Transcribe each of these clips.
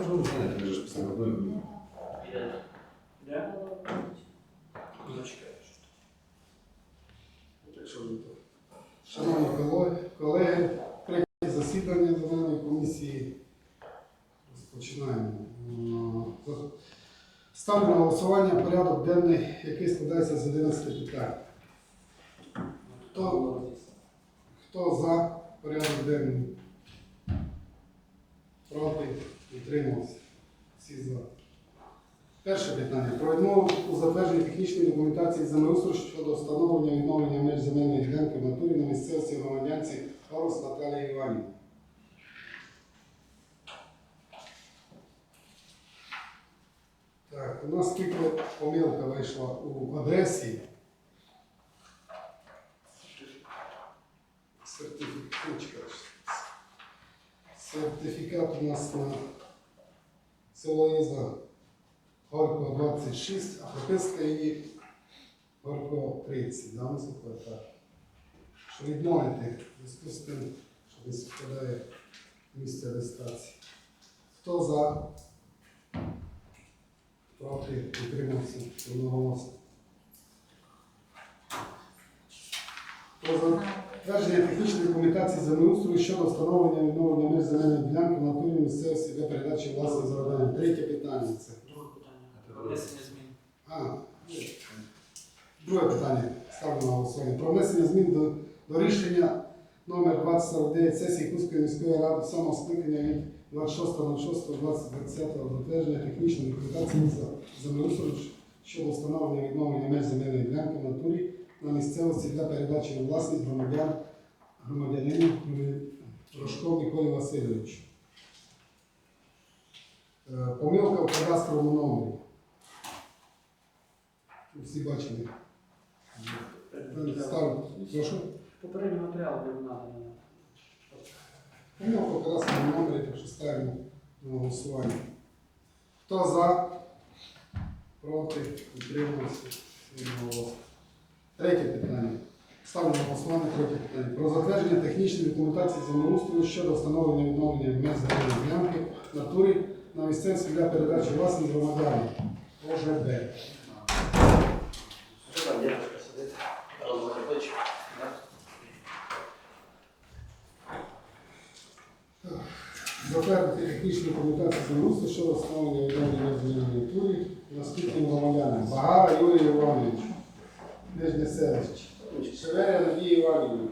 Можемо зняти, ми ж після одної групи. Де? То. Шановні колеги, третє засідання земельної комісії. Розпочинаємо. Е, Ставлю на голосування порядок денний, який складається з 11 питань. Хто, хто за порядок денний? Проти? Утримався? Всі за. Перше питання. Про відмову у затвердженні технічної документації землеустрою щодо встановлення відновлення меж земельної ділянки в натурі на місцевості громадянці Харус Наталії Іванівни. Так, у нас тільки помилка вийшла у адресі. Сертифікат у нас на село Іза Горького 26, а прописка її Горького 30. Да, так. Що відмовити зв'язку з тим, що не співпадає місце реєстрації. Хто за? Проти утримався одноголосно. Хто за Твердження технічної документації землеустрою щодо встановлення відновлення меж земельної ділянки в натурі місцевості для передачі власних завдань. Третє питання це. Друге питання. Внесення змін. А, друге питання ставлю на голосування. Про внесення змін до, до рішення номер 2049 сесії Кузької міської ради самого скликання від 26.06.2020 затвердження технічної документації за землеустрою щодо встановлення відновлення меж земельної ділянки в натурі на місцевості для передачі у власність громадян громадянину Рожко Миколі Васильовичу. Е, Помилка в кадастровому номері. Всі бачили. Ставлю. Прошу. Попередній матеріал був наданий. Помилка в кадастровому номері, так що ставимо на голосування. Хто за? Проти? Утримався? Одноголосно. Третє питання. Ставлю на третє питання. Про затвердження технічної документації землеустрою щодо встановлення відновлення меж земельної ділянки натурі на місцевості для передачі власних громадянам. ОЖБ. Що там дядько сидить? Затвердити технічну документацію землеустрою щодо встановлення і відновлення земельної турі наступним громадянам. Багара Юрій Іванович, Нижнє селище. Шеверя Надія Іванівна.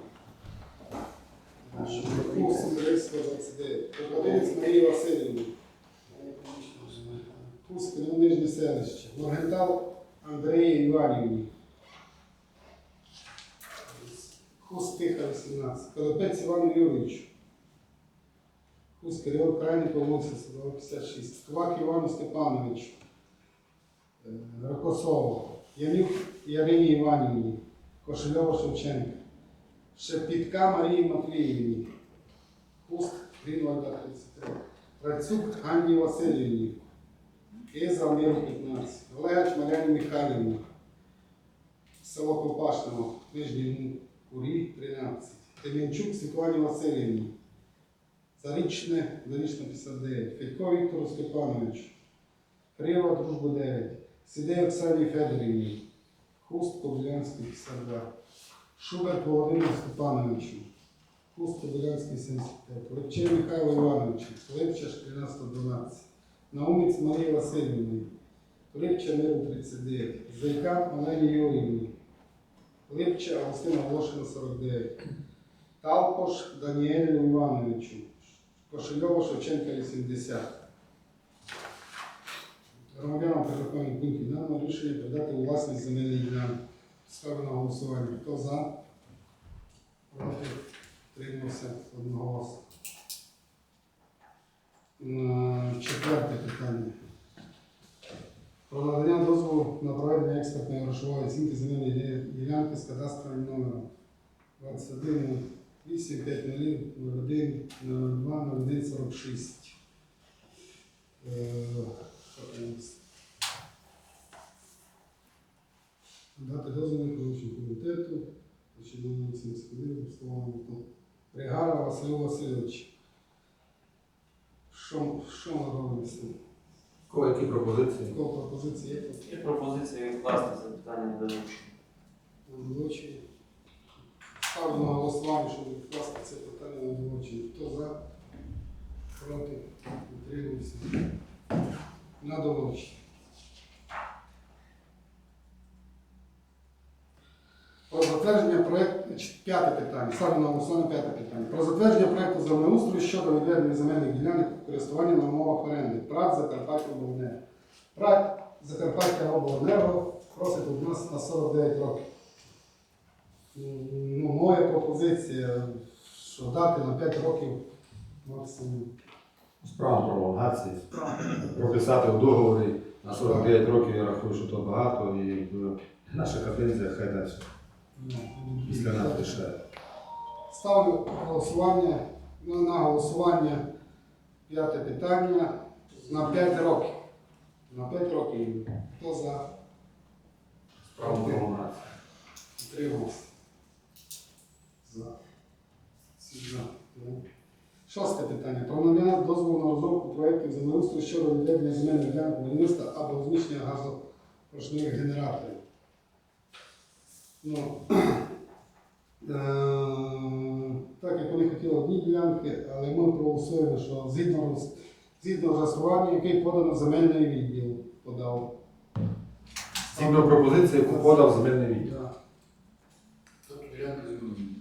Курс Семирейського 29. Покладинець Марії Васильівни. Курс Нижнє селище. Моргентал Андрії Іванівні. Хус Тиха 18. Колопець Івану Юрійовичу. Хусь Кирило Крайников, вулиця 56. Квак Івану Степановичу. Е, Рокосово. Янюк Ярині Іванівні. Кошельова Шевченка. Шепітка Марії Матвіївні. Хуст Грінвальда 33. Рацюк Анні Васильівні. Іза Миру 15. Олегач Мар'яні Михайлівні. Село Попашного, Нижній Курі 13. Теменчук Світлані Васильівні. Зарічне, Зарічне 59. Федько Віктору Степановичу. Крива Дружба 9. Сидей Оксані Федорівні. Хуст Кобилянський 52. Шубер Володимир Степановичу. Хуст Кобилянський 75. Лепче Михайло Івановичу. Лепча 1312. Наумець Марії Васильівни. Липча Миру 39. Зайкан Олені Юрівні. Липча Агустина Волошина 49. Талпош Даніелю Івановичу. Кошельова Шевченка 80. Громадянам перерахованих пунктів дано рішення передати у власність земельні ділянки. Ставлю на голосування. Хто за? Проти? Тримався одноголосно. Четверте питання. Про надання дозволу на проведення експертної грошової оцінки земельної ді- ділянки з кадастровим номером 21 8 5 0 01 02 01 46. Дати дозвіл виконавчому комітету, починання цим складів, обслуговування. Пригара Василь Васильович. Що, що ми робимо з цим? Кого які пропозиції? Кого пропозиції є? Є пропозиція відкласти запитання до вивчення. Вилучення. Ставлю на голосування, щоб відкласти це питання на вилучення. Хто за? Проти? Утримується. На доволочення. Про затвердження проєкту, п'яте питання, ставлю на голосування п'яте питання. Про затвердження проєкту землеустрою щодо відведення земельних ділянок користування на умовах оренди. ПРАТ Закарпаття Обленерго. ПРАТ Закарпаття Обленерго просить у нас на 49 років. Ну, моя пропозиція, що дати на 5 років максимум. Справа пролонгації. Прописати в договорі на 45 років, я рахую, що то багато, і наша капензія хай далі. Ну, Після нас лише. Ставлю голосування на, на голосування п'яте питання на 5 років. На 5 років. Хто за? Справа пролонгації. Утримався. За. Всі за. Шосте питання. Про надання дозволу на розробку проєктів землеустрою щодо відведення земельних ділянок будівництва або розміщення газопоршневих генераторів. Ну, е, так як вони хотіли одні ділянки, але ми проголосуємо, що згідно, згідно розрахування, який подано земельний відділ подав. Згідно пропозиції, яку подав земельний відділ.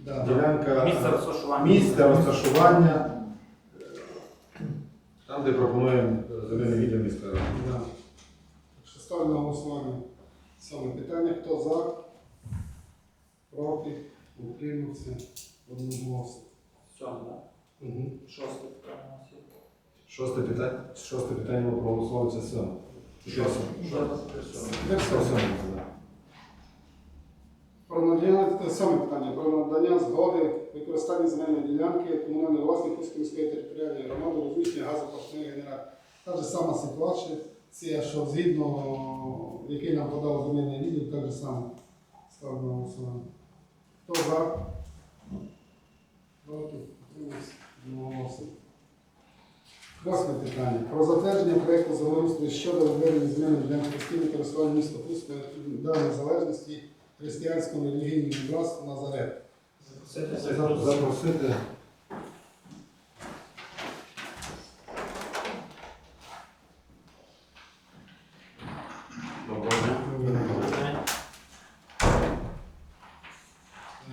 Да. Ділянка Місце розташування. місце розташування, там, де пропонуємо земельний відділ міської ради. Да. Так що ставлю на голосування саме питання. Хто за? Проти? Утримався? Одноголосно. Сьоме, так? Угу. Шосте питання. Шосте питання. Шосте питання ми проголосували це сьоме. Шосте. Присутні. Це сьоме, так. Про надання, те саме питання, про надання згоди використання земельної ділянки комунальної власності міської територіальної громади розміщення газопортних генераторів. Та ж сама ситуація, що згідно, який нам подав земельний відділ, так же саме ставлю на голосування. Хто за? Проти? Восьме питання. Про затвердження проєкту землеустрою щодо відведення земельної ділянки постійного користування міста Пуска до незалежності християнському релігійному братству Назарет. Запросити.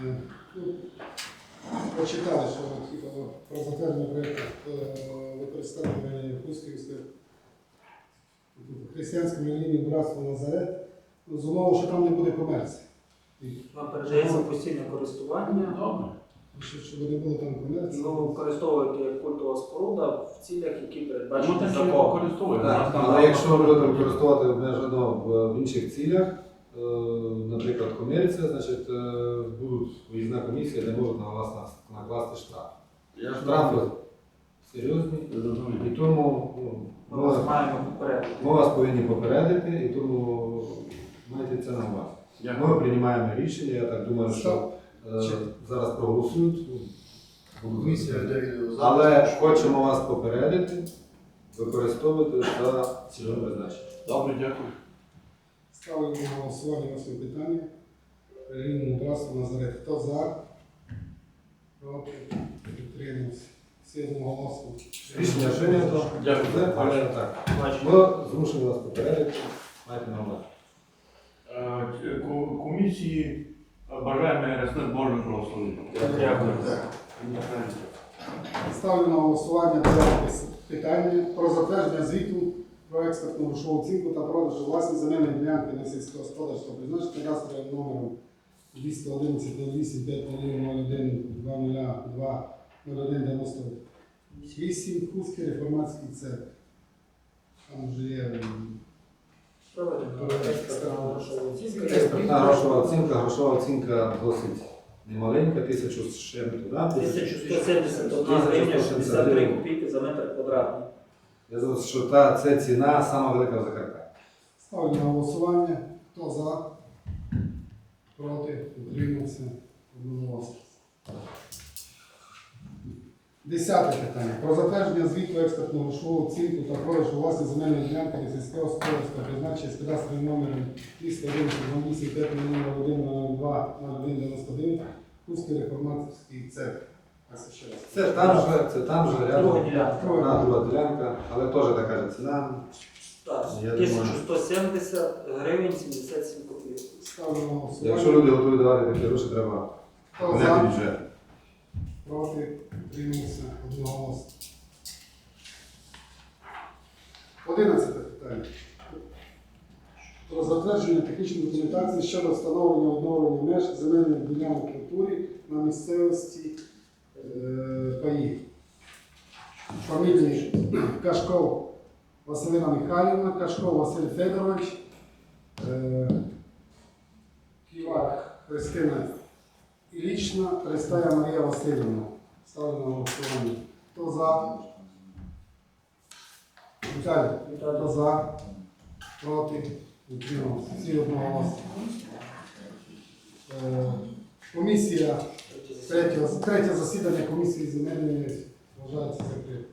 Е, ну, Прочитали, що типу, про затвердження проєкту е, використання Пуської християнському релігійному братству Назарет ну, з умови, що там не буде комерції. Нам передається в постійне користування. Добре. Щоб, не було там комерції. Ну, використовуєте як культова споруда в цілях, які Ми передбачені так і законом. використовуємо. Так, але якщо ви будете використовувати обмежено в в інших цілях, е, наприклад, комерція, значить е, будуть виїзна комісія, де можуть на вас нас- накласти штраф. Я Штрафи серйозні, і тому ну, Ми ми, вас маємо попередити. ми вас повинні попередити, і тому майте це на увазі. Ми приймаємо рішення, я так думаю, що е, зараз проголосують. ну, Але хочемо вас попередити, використовувати за цільовим призначенням. Добре, дякую. Ставлю на голосування восьме питання. Релігійному братству Назарет. Хто за? Проти? Утримався. Всі одноголосно. Рішення прийнято. Дякую. Але так. Ми змушені вас попередити. Майте на увазі. Ко- Комісії бажаємо рясних Божих благословень. Дякую. Ставлю на голосування питання про затвердження звіту про експертну грошову оцінку та продаж власні земельної ділянки на сільськогосподарського призначення кадастровим номером 211 08 501 202 0198 Кузький реформатський центр. Там вже є оцінка. Експертна грошова оцінка, грошова оцінка досить немаленька, тисячу з чим-то, да? 1171 гривня 63 копійки за метр квадратний. Я думаю, що та, це ціна сама велика в Закарпатті. Ставлю на голосування. Хто за? Проти? Утримався? Одноголосно. Десяте питання. Про затвердження звіту експертного шоу оцінку та продажу власної земельної ділянки для сільського господарського призначення з кадастровим номером 308 5 номер 1 02 0199 Кузький реформаторський центр. Це там же, це там же рядом. Одна друга ділянка, але теж така ж ціна. Так, Я 1170 гривень 77 копійок. Ставлю. Якщо люди готові давати такі гроші, треба Хто за? Проти? Утримався одноголосно. Одинадцяте питання. Про затвердження технічної документації щодо встановлення оновлення меж земельних ділянок натурі на місцевості е, паї. Фамілії Кашков Василина Михайлівна, Кашков Василь Федорович, е, Ківак Христина Ілічна, Христая Марія Васильівна. Ставлю на голосування. Хто за? Віталій, хто за? Проти? Утримався. Всі одноголосно. Е, Комісія, третє, третє засідання комісії земельної вважається закритим.